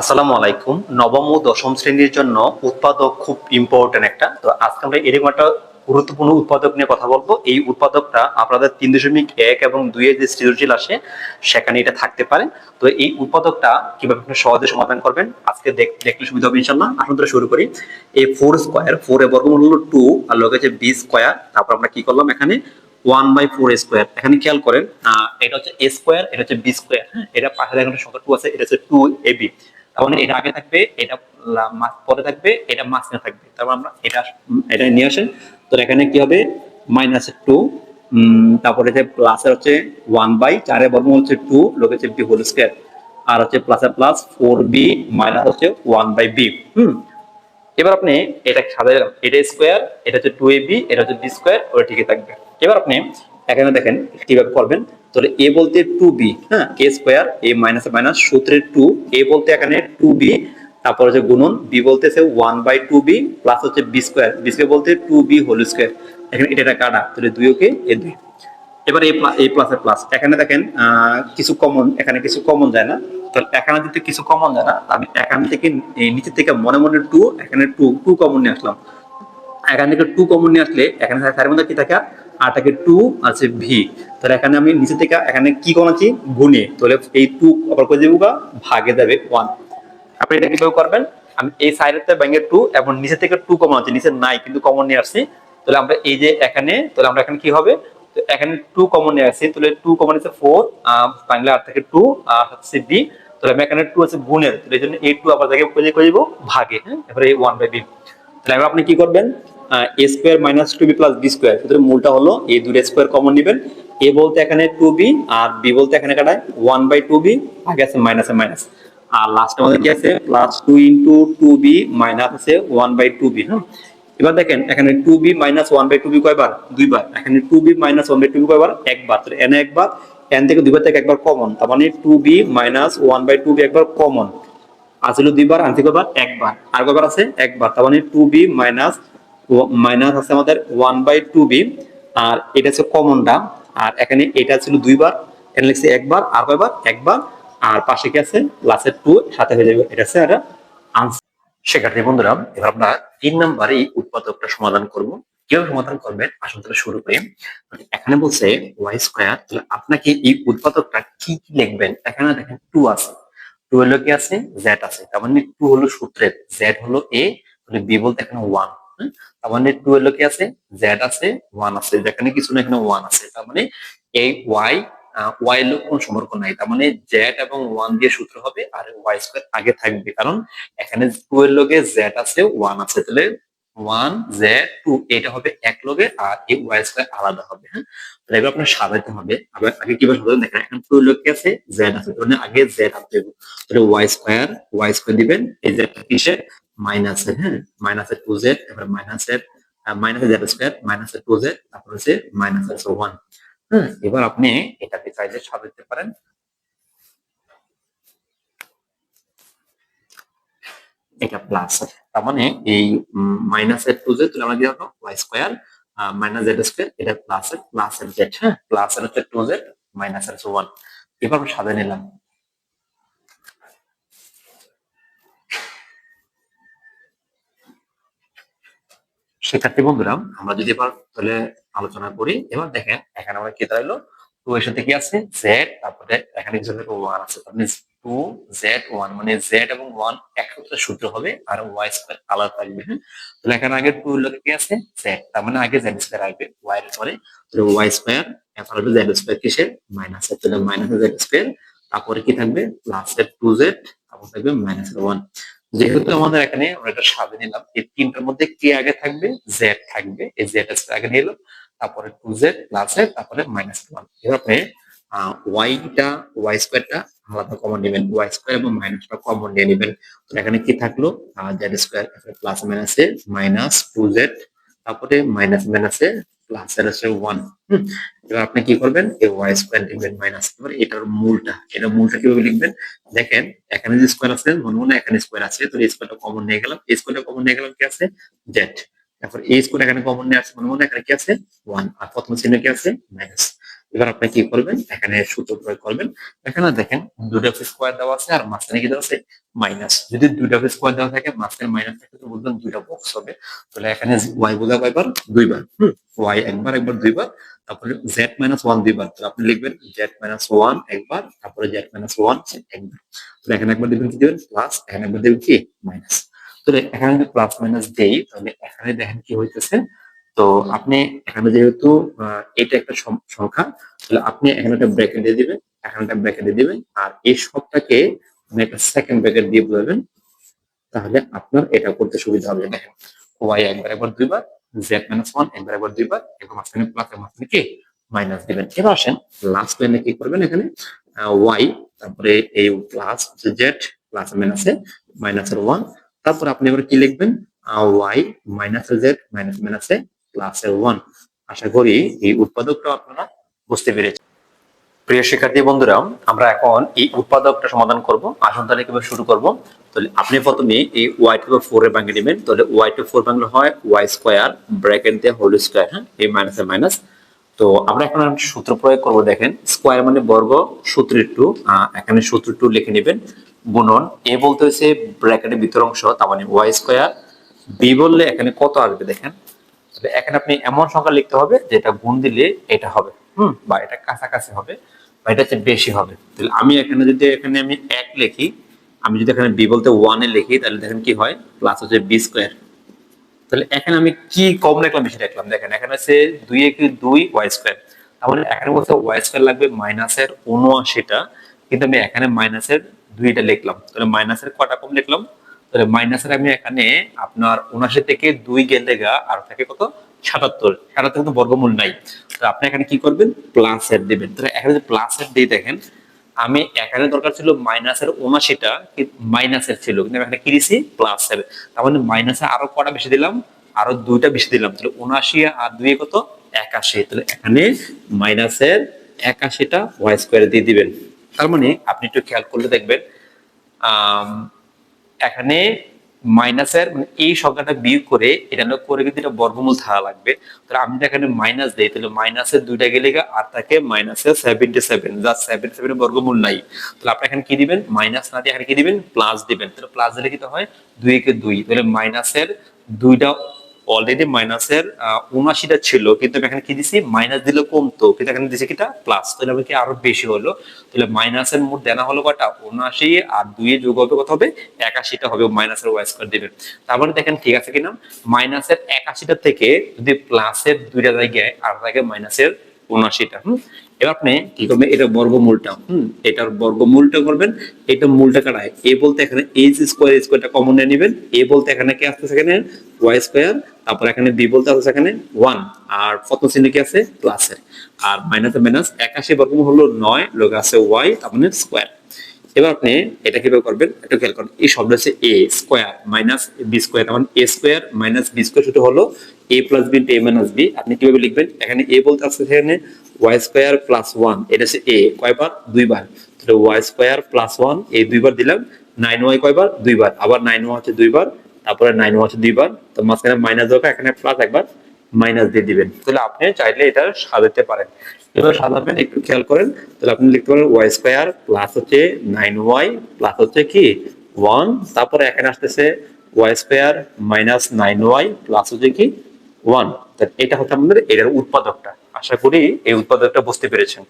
আসসালামু আলাইকুম। নবম ও দশম শ্রেণির জন্য উৎপাদক খুব ইম্পর্টেন্ট একটা। তো আজকে আমরা এরকম একটা গুরুত্বপূর্ণ উৎপাদক নিয়ে কথা বলব। এই উৎপাদকটা আপনাদের তিন দশমিক এক এবং দুইয়ের যে সৃজনশীল আসে, সেখানে এটা থাকতে পারে। তো এই উৎপাদকটা কীভাবে আপনি সহজে সমাধান করবেন, আজকে দেখ- দেখলে সুবিধা হবে ইনশাল্লাহ আসুন তাহলে শুরু করি। এই ফোর স্কোয়ার ফোর এর বর্গমূল হলো টু আর লোক আছে বি স্কোয়ার তারপর আমরা কি করলাম এখানে? ওয়ান বাই ফোর স্কোয়ার এখানে খেয়াল করেন এটা হচ্ছে এ স্কোয়ার এটা হচ্ছে বি স্কোয়ার হ্যাঁ এটা পাশে দেখেন একটা সংখ্যা টু আছে, এটা হচ্ছে টু এ বি মানে এটা আগে থাকবে, এটা পরে থাকবে, এটা মাঝখানে থাকবে। তারপর আমরা এটা এটা নিয়ে আসেন। তো এখানে কি হবে? মাইনাস টু তারপরে যে প্লাসের হচ্ছে ওয়ান বাই চারের বর্গমূল হচ্ছে টু লোক হচ্ছে বি হোল স্কোয়ার আর হচ্ছে প্লাসের প্লাস ফোর বি মাইনাস হচ্ছে ওয়ান বাই বি হুম? এবার আপনি এটা সাজাই এটা স্কোয়ার এটা হচ্ছে টু এ বি এটা হচ্ছে বি স্কোয়ার ওটা ঠিকই থাকবে। এবার আপনি এখানে দেখেন, কীভাবে করবেন? তাহলে এ বলতে টু বি হ্যাঁ? A square A minus minus সূত্রের টু এ বলতে এখানে টু বি তারপর হচ্ছে গুণন বি বলতেছে one by two B plus হচ্ছে বি স্কোয়ার বি স্কোয়ার বলতে টু বি হোল স্কোয়ার এখানে এটা কাটা, তাহলে দুই ওকে এ দুই। এবার এই এই প্লাসের প্লাস এখানে দেখেন কিছু কমন এখানে কিছু কমন যায় না। তাহলে এখানে দিতে কিছু কমন যায় না আমি এখান থেকে, এই নিচে থেকে মনে মনে টু এখানে টু টু কমন নিয়ে আসলাম। এখান থেকে টু কমন নিয়ে আসলে, এখানে তার মধ্যে কি থাকে? আর থাকে টু আছে ভি তাহলে এখানে আমি নিচে থেকে এখানে কি আছি গুণে। তাহলে এই টু আবার করে দেবো ভাগে যাবে ওয়ান আপনি এটা কীভাবে করবেন? আমি এই সাইডের ব্যাঙ্গে টু এবং নিচে থেকে টু কমন আছে। নিচে নাই, কিন্তু কমন নিয়ে আসছি। তাহলে আমরা এই যে এখানে, তাহলে আমরা এখানে কি হবে? তো এখানে টু কমন নিয়ে আসছি। তাহলে টু কমন আছে ফোর বাংলা আর থেকে টু আর হচ্ছে বি তাহলে আমি এখানে টু আছে গুণের। তাহলে এই জন্য এই টু আবার জায়গায় করে দিব, ভাগে। হ্যাঁ এবারে এই ওয়ান বাই বি তাহলে আপনি কি করবেন? A square minus two b plus b square সুতরাং মূলটা হলো এই দুটো স্কোয়ার কমন নেবেন এ বলতে এখানে টু বি আর বি বলতে এখানে কাটায় ওয়ান বাই টু বি আগে আছে মাইনাস মাইনাস আর লাস্ট আমাদের কি আছে plus two into two b minus আছে ওয়ান বাই টু বি হ্যাঁ এবার দেখেন এখানে two b minus one by two b কয়বার দুইবার এখানে two b minus one by two b কয়বার একবার এনে একবার এন থেকে দুইবার থেকে একবার কমন তার মানে two b minus one by two b একবার কমন আসলে দুইবার আনতে কয়বার একবার আর কয়বার আছে একবার তার মানে টু বি মাইনাস মাইনাস আছে আমাদের ওয়ান বাই টু বি আর এটা হচ্ছে কমনটা আর এখানে এটা ছিল দুইবার, এখানে লিখছে একবার, আর কয়বার? একবার, আর পাশে কি আছে? প্লাসের টু সাথে হয়ে যাবে, এটা হচ্ছে একটা আনসার শিক্ষার্থী বন্ধুরা, এবার আমরা তিন নম্বরে উৎপাদকটা সমাধান করব। কীভাবে সমাধান করবেন? আসুন তাহলে শুরু করি। এখানে বলছে ওয়াই স্কোয়ার তাহলে আপনাকে এই উৎপাদকটা কি কি লিখবেন? এখানে দেখেন টু আছে। টু হলো কি আছে? জেড আছে। তার মানে টু হলো সূত্রের। জেড হলো এ বি বলতে এখানে ওয়ান তার মানে টু হলো কি আছে? জেড আছে ওয়ান আছে। যেখানে কিছু না, এখানে ওয়ান আছে। তার মানে এই ওয়াই ওয়াই এর কোন সম্পর্ক নাই। তার মানে জেড এবং ওয়ান দিয়ে সূত্র হবে আর ওয়াই স্কোয়ার আগে থাকবে। কারণ এখানে টু এর লগে জেড আছে ওয়ান আছে। তাহলে ওয়ান জেড টু এটা হবে এক লগে আর এই ওয়াই স্কোয়ার আলাদা হবে হ্যাঁ? তাহলে এবার আপনার সাজাইতে হবে। আবার আগে কীভাবে সাজাবেন দেখেন, এখন টু এর লগে আছে? জেড আছে। তাহলে আগে জেড আনতে তাহলে ওয়াই স্কোয়ার ওয়াই স্কোয়ার দিবেন। এই জেড কিসে? মাইনাসের হ্যাঁ মাইনাসের টু জেড এবার মাইনাসের মাইনাসের জেড স্কোয়ার মাইনাসের টু জেড তারপর হচ্ছে মাইনাসের ওয়ান হ্যাঁ এবার আপনি এটাকে চাইলে সাজাতে পারেন। এটা প্লাস তার মানে এই মাইনাসের টু জেড তাহলে আমরা হবে y square minus z square এটা প্লাস এর প্লাস এর জেড হ্যাঁ প্লাস এর হচ্ছে টু জেড মাইনাস এর ওয়ান এবার আমরা সাজিয়ে নিলাম। শিক্ষার্থী বন্ধুরা, আমরা যদি এবার তাহলে আলোচনা করি। এবার দেখেন, এখানে আমরা কি দাঁড়াইলো? টু এর সাথে কি আছে? জেড তারপরে এখানে ওয়ান আছে টু জেড ওয়ান মানে জেড এবং ওয়ান একসাথে সূত্র হবে আর ওয়াই স্কোয়ার আলাদা থাকবে হ্যাঁ? তাহলে এখানে আগে টু লোকে কি আছে? জেড তার মানে আগে জেড স্কোয়ার আসবে ওয়াই এর পরে। তাহলে ওয়াই স্কোয়ার এরপর হবে জেড স্কোয়ার কিসের? মাইনাস তাহলে মাইনাস জেড স্কোয়ার তারপরে কি থাকবে? প্লাস এর টু জেড তারপর থাকবে মাইনাস এর ওয়ান যেহেতু আমাদের এখানে আমরা এটা সাজে নিলাম, এই তিনটার মধ্যে কে আগে থাকবে? জেড থাকবে। এই জেড আগে এলো তারপরে টু জেড প্লাস এর তারপরে মাইনাস ওয়ান এবার আপনি ওয়াইটা ওয়াই স্কোয়ারটা আলাদা কমন নেবেন। ওয়াই স্কোয়ার এবং মাইনাসটা কমন নিয়ে নেবেন। তো এখানে কি থাকল? জেড স্কোয়ার প্লাস মাইনাসে মাইনাস টু জেড তারপরে মাইনাস মাইনাসে প্লাস এর হচ্ছে ওয়ান এবার আপনি কি করবেন? এই ওয়াই স্কোয়ার লিখবেন মাইনাস এবার এটার মূলটা। এটা মূলটা কীভাবে লিখবেন? দেখেন, এখানে যে স্কোয়ার আছে, মনে মনে এখানে স্কোয়ার আছে, তো এই স্কোয়ারটা কমন নিয়ে গেলাম। এই স্কোয়ারটা কমন নিয়ে গেলাম কি আছে? জেড তারপর এই স্কোয়ার এখানে কমন নিয়ে আছে, মনে মনে এখানে কি আছে? ওয়ান আর প্রথম চিহ্ন কি আছে? মাইনাস এবার আপনি কি করবেন? এখানে সূত্র প্রয়োগ করবেন। এখানে দেখেন দুটো স্কোয়ার দেওয়া আছে আর মাঝখানে কি দেওয়া আছে? মাইনাস যদি দুইটা স্কোয়ার দেওয়া থাকে, মাঝখানে মাইনাস থাকে তো বলবেন দুইটা বক্স হবে। তাহলে এখানে ওয়াই বোঝা কয়বার? দুইবার। ওয়াই একবার একবার, দুইবার। তারপরে জেড মাইনাস ওয়ান দুইবার তো আপনি লিখবেন জেড মাইনাস ওয়ান একবার, তারপরে জেড মাইনাস ওয়ান একবার। তো এখানে একবার দিবেন কি দেবেন? প্লাস এখানে একবার দিবেন কি? মাইনাস তাহলে এখানে যদি প্লাস মাইনাস দেই, তাহলে এখানে দেখেন কি হইতেছে? তো আপনি এখানে যেহেতু এটা একটা সংখ্যা তাহলে আপনি এখানে একটা ব্র্যাকেট দিয়ে দিবেন এখানে একটা ব্র্যাকেট দিয়ে দিবেন আর এই সবটাকে আপনি একটা সেকেন্ড ব্র্যাকেট দিয়ে বুঝাবেন তাহলে আপনার এটা করতে সুবিধা হবে। দেখেন ওয়াই একবার একবার দুইবার জেড মাইনাস ওয়ান একবার একবার দুইবার এবং মাঝখানে প্লাস এর মাঝখানে কি? মাইনাস দিবেন। এবার আসেন লাস্ট লাইনে কি করবেন এখানে? ওয়াই তারপরে এই প্লাস জেড প্লাস মাইনাসে মাইনাসের ওয়ান তারপর আপনি এবার কি লিখবেন? ওয়াই মাইনাসের জেড মাইনাস মাইনাসে আশা করি এই উৎপাদকটা আপনারা বুঝতে পেরেছেন। প্রিয় শিক্ষার্থী বন্ধুরা, আমরা এখন এই উৎপাদকটা সমাধান করব আসুন তাহলে কীভাবে শুরু করব। তাহলে আপনি প্রথমে এই ওয়াই টু ফোর এর ভাঙে নেবেন। তাহলে ওয়াই টু ফোর ভাঙলে হয় ওয়াই স্কোয়ার ব্র্যাকেট দিয়ে হোল স্কোয়ার হ্যাঁ? এই মাইনাস এ মাইনাস তো আমরা এখন সূত্র প্রয়োগ করব, দেখেন। স্কোয়ার মানে বর্গ, সূত্রের টু এখানে সূত্র টু লিখে নেবেন। গুণন, এ বলতে হচ্ছে ব্র্যাকেটের ভিতর অংশ, তার মানে ওয়াই স্কোয়ার বি বললে এখানে কত আসবে, দেখেন? এখানে আপনি এমন সংখ্যা লিখতে হবে যেটা গুণ দিলে এটা হবে, হুম, বা এটা কাছাকাছি হবে, বা এটা হচ্ছে বেশি হবে। তাহলে আমি এখানে যদি এখানে আমি এক লিখি, আমি যদি এখানে বি বলতে ওয়ানে লিখি, তাহলে দেখেন কি হয়? প্লাস হচ্ছে বি স্কোয়ার তাহলে এখানে আমি কি কম লিখলাম, বেশি লিখলাম? দেখেন, এখানে আছে দুই একে দুই ওয়াই স্কোয়ার তাহলে এখানে বলতে ওয়াই স্কোয়ার লাগবে মাইনাসের উনআশিটা, কিন্তু আমি এখানে মাইনাসের দুইটা লিখলাম। তাহলে মাইনাসের কটা কম লিখলাম? তাহলে মাইনাসের আমি এখানে আপনার উনআশি থেকে দুই গেলে গা আর থাকে কত? সাতাত্তর। সাতাত্তর কিন্তু বর্গমূল নাই। তো আপনি এখানে কি করবেন? প্লাস এর দিবেন। তাহলে এখানে যদি প্লাস এর দিয়ে দেখেন আমি এখানে দরকার ছিল মাইনাসের উনআশিটা মাইনাসের ছিল। কিন্তু এখানে কি দিছি? প্লাস এর। তার মানে মাইনাসে আরও কটা বেশি দিলাম? আরও দুইটা বেশি দিলাম। তাহলে উনআশি আর দুই কত? একাশি। তাহলে এখানে মাইনাসের একাশিটা ওয়াই স্কোয়ার দিয়ে দিবেন। তার মানে আপনি একটু খেয়াল করলে দেখবেন আম, এখানে মাইনাসের মানে এই সংখ্যাটা বিয়োগ করে এটা হলো করে কিন্তু এটা বর্গমূল থাকা লাগবে। তাহলে আমি এখানে মাইনাস দেই, তাহলে মাইনাসের দুইটা গেলে আর থাকে মাইনাসের সেভেন্টি সেভেন যা সেভেন্টি সেভেন বর্গমূল নাই। তাহলে আপনি এখানে কি দিবেন? মাইনাস না দিয়ে এখানে কি দিবেন? প্লাস দিবেন। তাহলে প্লাস দিলে কি হয়? দুই একে দুই। তাহলে মাইনাসের দুইটা অলরেডি মাইনাসের উনআশিটা ছিল, কিন্তু আমি এখানে কি দিছি? মাইনাস দিলে কমতো, কিন্তু এখানে দিছি কিটা? প্লাস তাহলে আমি কি আরও বেশি হলো? তাহলে মাইনাসের মোট দেনা হলো কটা উনআশি আর দুইয়ে যোগ হবে কত হবে? একাশিটা হবে মাইনাসের ওয়াই স্কোয়ার দিবেন তারপরে দেখেন ঠিক আছে কিনা? মাইনাসের একাশিটা থেকে যদি প্লাসের দুইটা জায়গায় আর থাকে মাইনাসের উনআশিটা, হুম? এবার আপনি কি করবেন এটা বর্গমূলটা হুম এটার বর্গমূলটা করবেন এটা মূলটা কাটায় এ বলতে এখানে এইচ স্কোয়ার স্কোয়ারটা কমন নিয়ে নেবেন। এ বলতে এখানে কি আসতেছে এখানে? ওয়াই স্কোয়ার তারপর এখানে বি বলতে আসছে এখানে ওয়ান আর প্রথম শ্রেণি কি আছে? প্লাসের আর মাইনাস মাইনাস একাশি বর্গমূল হলো নয় লোক আছে ওয়াই তার মানে স্কোয়ার এবার আপনি এটা কীভাবে করবেন? একটু খেয়াল করেন, এই শব্দ হচ্ছে a square minus b square মানে a square minus b square সেটা হলো a plus b a minus b আপনি কীভাবে লিখবেন? এখানে এ বলতে আসছে এখানে ওয়াই স্কোয়ার প্লাস ওয়ান এটা হচ্ছে এ কয়বার? দুইবার। তাহলে ওয়াই স্কোয়ার প্লাস ওয়ান এই দুইবার দিলাম নাইন ওয়াই কয়বার? দুইবার। আবার নাইন ওয়াই হচ্ছে দুইবার, তারপরে নাইন ওয়াই হচ্ছে দুইবার, তো মাঝখানে মাইনাস দরকার, এখানে প্লাস একবার মাইনাস দিয়ে দিবেন। তাহলে আপনি চাইলে এটা সাজাতে পারেন। এবার সাজাবেন একটু খেয়াল করেন, তাহলে আপনি লিখতে পারেন ওয়াই স্কোয়ার প্লাস হচ্ছে নাইন ওয়াই প্লাস হচ্ছে কি? ওয়ান তারপরে এখানে আসতেছে y square minus nine y plus হচ্ছে কি? ওয়ান এটা হচ্ছে আমাদের এটার উৎপাদকটা। আশা করি এই উৎপাদকটা বুঝতে পেরেছেন।